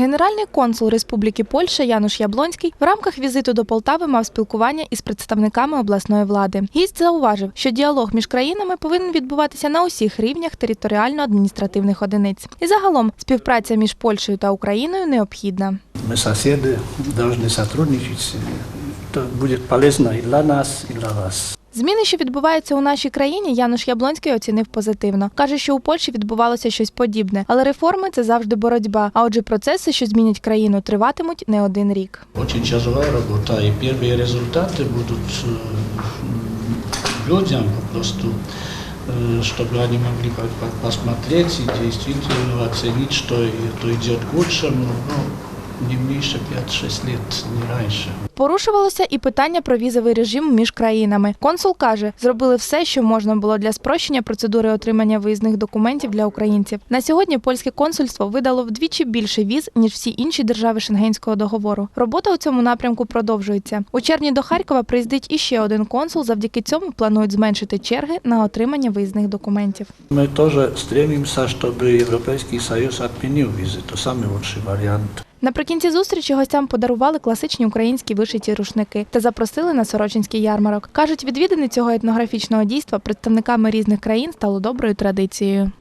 Генеральний консул Республіки Польща Януш Яблонський в рамках візиту до Полтави мав спілкування із представниками обласної влади. Гість зауважив, що діалог між країнами повинен відбуватися на усіх рівнях територіально-адміністративних одиниць. І загалом співпраця між Польщею та Україною необхідна. Мы соседи, должны сотрудничать. Это будет полезно и для нас, и для вас. Зміни, що відбуваються у нашій країні, Януш Яблонський оцінив позитивно. Каже, що у Польщі відбувалося щось подібне, але реформи це завжди боротьба. А отже, процеси, що змінять країну, триватимуть не один рік. Очень тяжелая работа, и первые результаты будут э, м, людям просто, э, чтобы они могли по- по- посмотреть и действительно оценить, что это идет к лучшему, ну, не меньше 5-6 лет, не раньше. Порушувалося і питання про візовий режим між країнами. Консул каже, зробили все, що можна було для спрощення процедури отримання виїзних документів для українців. На сьогодні польське консульство видало вдвічі більше віз ніж всі інші держави Шенгенського договору. Робота у цьому напрямку продовжується. У червні до Харкова приїздить іще один консул. Завдяки цьому планують зменшити черги на отримання виїзних документів. Мы тоже стремимся, чтобы Европейский Союз отменил визы. Это самый лучший вариант. Наприкінці зустрічі гостям подарували класичні українські вишиті рушники та запросили на Сорочинський ярмарок. кажуть, відвідини цього етнографічного дійства представниками різних країн стало доброю традицією.